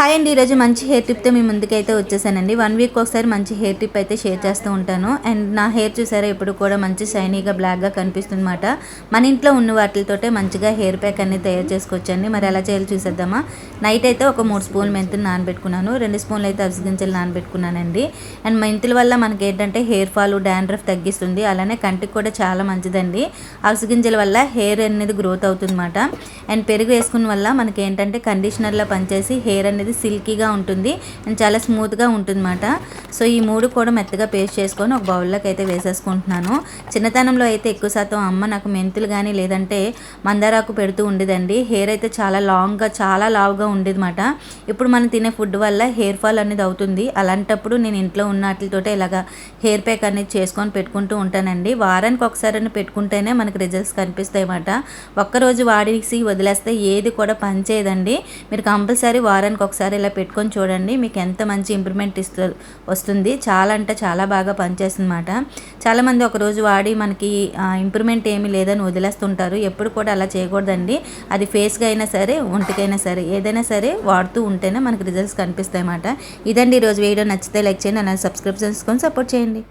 Hi అండి ఈరోజు మంచి హెయిర్ టిప్తో మీ ముందుకైతే వచ్చేసానండి. వన్ వీక్ ఒకసారి మంచి హెయిర్ టిప్ అయితే షేర్ చేస్తూ ఉంటాను. అండ్ నా హెయిర్ చూసారా ఎప్పుడు కూడా మంచి షైనీగా బ్లాక్గా కనిపిస్తుంది అనమాట మన ఇంట్లో ఉన్న వాటితోటే మంచిగా హెయిర్ ప్యాక్ అనేది తయారు చేసుకోవచ్చండి. మరి ఎలా చేయాలో చూసేద్దామా? నైట్ అయితే ఒక మూడు స్పూన్లు మెంతులు నానబెట్టుకున్నాను. రెండు స్పూన్లు అయితే అవిసి గింజలు నానబెట్టుకున్నానండి. అండ్ మెంతుల వల్ల మనకి ఏంటంటే హెయిర్ ఫాల్ డాండ్రఫ్ తగ్గిస్తుంది. అలానే కంటికి కూడా చాలా మంచిదండి. అవిసి గింజల వల్ల హెయిర్ అనేది గ్రోత్ అవుతుంది అనమాట అండ్ పెరుగు వేసుకున్న వల్ల మనకి ఏంటంటే కండిషనర్లో పనిచేసి హెయిర్ అనేది సిల్కీగా ఉంటుంది అండ్ చాలా స్మూత్గా ఉంటుందన్నమాట. సో ఈ మూడు కూడా మెత్తగా పేస్ట్ చేసుకొని ఒక బౌల్లోకి అయితే వేసేసుకుంటున్నాను. చిన్నతనంలో అయితే ఎక్కువ శాతం అమ్మ నాకు మెంతులు కానీ లేదంటే మందారాకు పెడుతూ ఉండేదండి. హెయిర్ అయితే చాలా లాంగ్గా చాలా లావుగా ఉండేదన్నమాట. ఇప్పుడు మనం తినే ఫుడ్ వల్ల హెయిర్ ఫాల్ అనేది అవుతుంది. అలాంటప్పుడు నేను ఇంట్లో ఉన్న వాటితోటే ఇలాగా హెయిర్ ప్యాక్ అనేది చేసుకొని పెట్టుకుంటూ ఉంటానండి. వారానికి ఒకసారి పెట్టుకుంటేనే మనకి రిజల్ట్స్ కనిపిస్తాయి అన్నమాట. ఒక్కరోజు వాడేసి వదిలేస్తే ఏది కూడా పనిచేయదండి. మీరు కంపల్సరీ వారానికి ఒకసారి ఇలా పెట్టుకొని చూడండి మీకు ఎంత మంచి ఇంప్రూవ్మెంట్ ఇస్తూ వస్తుంది. చాలా అంటే చాలా బాగా పనిచేస్తుంది అనమాట చాలామంది ఒకరోజు వాడి మనకి ఇంప్రూవ్మెంట్ ఏమీ లేదని వదిలేస్తుంటారు. ఎప్పుడు కూడా అలా చేయకూడదండి. అది ఫేస్గా అయినా సరే ఒంటికైనా సరే ఏదైనా సరే వాడుతూ ఉంటేనే మనకి రిజల్ట్స్ కనిపిస్తాయి అన్నమాట ఇదండి ఈరోజు వీడియో. నచ్చితే లైక్ చేయండి అలా సబ్స్క్రిప్షన్స్ చేసుకొని సపోర్ట్ చేయండి.